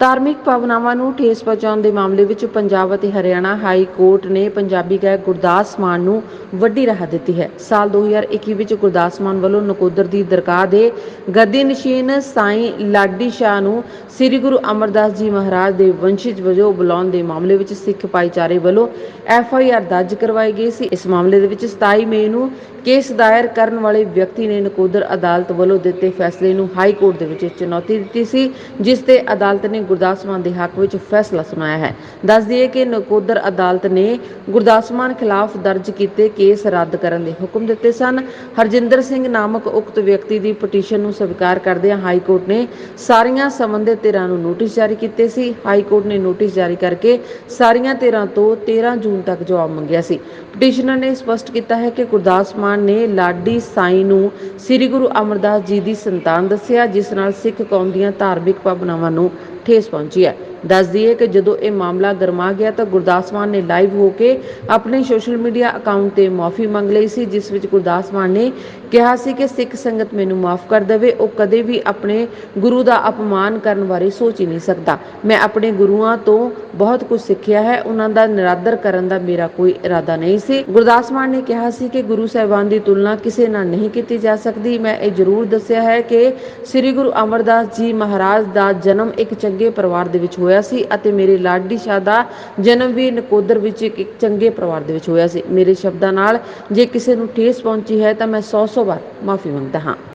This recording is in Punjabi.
ਧਾਰਮਿਕ ਭਾਵਨਾਵਾਂ ਨੂੰ ਠੇਸ ਪਹੁੰਚਾਉਣ ਦੇ ਮਾਮਲੇ ਵਿੱਚ ਪੰਜਾਬ ਅਤੇ ਹਰਿਆਣਾ ਹਾਈ ਕੋਰਟ ਨੇ ਪੰਜਾਬੀ ਗਾਇਕ ਗੁਰਦਾਸ ਮਾਨ ਨੂੰ ਵੱਡੀ ਰਾਹਤ ਦਿੱਤੀ ਹੈ। ਸਾਲ 2021 ਵਿੱਚ ਗੁਰਦਾਸ ਮਾਨ ਵੱਲੋਂ ਨਕੋਦਰ ਦੀ ਦਰਗਾਹ ਦੇ ਗੱਦੀ ਨਸ਼ੀਨ ਸਾਈਂ ਲਾਡੀ ਸ਼ਾਹ ਨੂੰ ਸ੍ਰੀ ਗੁਰੂ ਅਮਰਦਾਸ ਜੀ ਮਹਾਰਾਜ ਦੇ ਵੰਸ਼ਜ ਵਜੋਂ ਬੁਲਾਉਣ ਦੇ ਮਾਮਲੇ ਵਿੱਚ ਸਿੱਖ ਭਾਈਚਾਰੇ ਵੱਲੋਂ ਐਫ ਆਈ ਆਰ ਦਰਜ ਕਰਵਾਈ ਗਈ ਸੀ। ਇਸ ਮਾਮਲੇ ਦੇ ਵਿੱਚ 27 ਮਈ ਨੂੰ ਕੇਸ ਦਾਇਰ ਕਰਨ ਵਾਲੇ ਵਿਅਕਤੀ ਨੇ ਨਕੋਦਰ ਅਦਾਲਤ ਵੱਲੋਂ ਦਿੱਤੇ ਫੈਸਲੇ ਨੂੰ ਹਾਈ ਕੋਰਟ ਦੇ ਵਿੱਚ ਚੁਣੌਤੀ ਦਿੱਤੀ ਸੀ, ਜਿਸ ਤੇ ਅਦਾਲਤ ਨੇ ਗੁਰਦਾਸ ਮਾਨ ਦੇ ਹੱਕ ਵਿੱਚ ਫੈਸਲਾ ਸੁਣਾਇਆ ਹੈ। ਦੱਸ ਦਈਏ ਕਿ ਨਕੋਦਰ ਅਦਾਲਤ ਨੇ ਗੁਰਦਾਸ ਮਾਨ ਖਿਲਾਫ ਦਰਜ ਕੀਤੇ ਕੇਸ ਰੱਦ ਕਰਨ ਦੇ ਹੁਕਮ ਦਿੱਤੇ ਸਨ। ਹਰਜਿੰਦਰ ਸਿੰਘ ਨਾਮਕ ਉਕਤ ਵਿਅਕਤੀ ਦੀ ਪਟੀਸ਼ਨ ਨੂੰ ਸਵੀਕਾਰ ਕਰਦਿਆਂ ਹਾਈ ਕੋਰਟ ਨੇ ਸਾਰੀਆਂ ਸੰਬੰਧਿਤ ਧਿਰਾਂ ਨੂੰ ਨੋਟਿਸ ਜਾਰੀ ਕੀਤੇ ਸੀ। ਹਾਈ ਕੋਰਟ ਨੇ ਨੋਟਿਸ ਜਾਰੀ ਕਰਕੇ ਸਾਰੀਆਂ ਧਿਰਾਂ ਤੋਂ 13 ਜੂਨ ਤੱਕ ਜਵਾਬ ਮੰਗਿਆ ਸੀ। ਪਟੀਸ਼ਨਰ ਨੇ ਸਪਸ਼ਟ ਕੀਤਾ ਹੈ ਕਿ ਗੁਰਦਾਸ ਮਾਨ ਨੇ ਲਾਡੀ ਸਾਈ ਨੂੰ ਸ੍ਰੀ ਗੁਰੂ ਅਮਰਦਾਸ ਜੀ ਦੀ ਸੰਤਾਨ ਦੱਸਿਆ, ਜਿਸ ਨਾਲ ਸਿੱਖ ਕੌਮ ਦੀਆਂ ਧਾਰਮਿਕ ਭਾਵਨਾਵਾਂ ਨੂੰ ਠੇਸ ਪਹੁੰਚੀ ਹੈ। ਦੱਸ ਦਈਏ ਕਿ ਜਦੋਂ ਇਹ ਮਾਮਲਾ ਗਰਮਾ ਗਿਆ ਤਾਂ ਗੁਰਦਾਸ ਮਾਨ ਨੇ ਲਾਈਵ ਹੋ ਕੇ ਆਪਣੇ ਸੋਸ਼ਲ ਮੀਡੀਆ ਅਕਾਊਂਟ ਤੇ ਮਾਫੀ ਮੰਗ ਲਈ ਸੀ, ਜਿਸ ਵਿੱਚ ਗੁਰਦਾਸ ਮਾਨ ਨੇ ਕਿਹਾ ਸੀ ਕਿ ਸਿੱਖ ਸੰਗਤ ਮੈਨੂੰ ਮਾਫ ਕਰ ਦੇਵੇ। ਉਹ ਕਦੇ ਵੀ ਆਪਣੇ ਗੁਰੂ ਦਾ ਅਪਮਾਨ ਕਰਨ ਬਾਰੇ ਸੋਚ ਹੀ ਨਹੀਂ ਸਕਦਾ। ਮੈਂ ਆਪਣੇ ਗੁਰੂਆਂ ਤੋਂ ਬਹੁਤ ਕੁਝ ਸਿੱਖਿਆ ਹੈ। ਉਹਨਾਂ ਦਾ ਨਿਰਾਦਰ ਕਰਨ ਦਾ ਮੇਰਾ ਕੋਈ ਇਰਾਦਾ ਨਹੀਂ ਸੀ। ਗੁਰਦਾਸ ਮਾਨ ਨੇ ਕਿਹਾ ਸੀ ਕਿ ਗੁਰੂ ਸਾਹਿਬਾਨ ਦੀ ਤੁਲਨਾ ਕਿਸੇ ਨਾਲ ਨਹੀਂ ਕੀਤੀ ਜਾ ਸਕਦੀ। ਮੈਂ ਇਹ ਜ਼ਰੂਰ ਦੱਸਿਆ ਹੈ ਕਿ ਸ੍ਰੀ ਗੁਰੂ ਅਮਰਦਾਸ ਜੀ ਮਹਾਰਾਜ ਦਾ ਜਨਮ ਇੱਕ ਚੰਗੇ ਪਰਿਵਾਰ ਦੇ ਵਿੱਚ ਹੋਇਆ ਸੀ ਅਤੇ ਮੇਰੇ ਲਾਡੀ ਸ਼ਾਹ ਦਾ ਜਨਮ ਵੀ ਨਕੋਦਰ ਵਿੱਚ ਇੱਕ ਚੰਗੇ ਪਰਿਵਾਰ ਦੇ ਵਿੱਚ ਹੋਇਆ ਸੀ। ਮੇਰੇ ਸ਼ਬਦਾਂ ਨਾਲ ਜੇ ਕਿਸੇ ਨੂੰ ਠੇਸ ਪਹੁੰਚੀ ਹੈ ਤਾਂ ਮੈਂ 100 100 ਵਾਰ ਮਾਫੀ ਮੰਗਦਾ ਹਾਂ।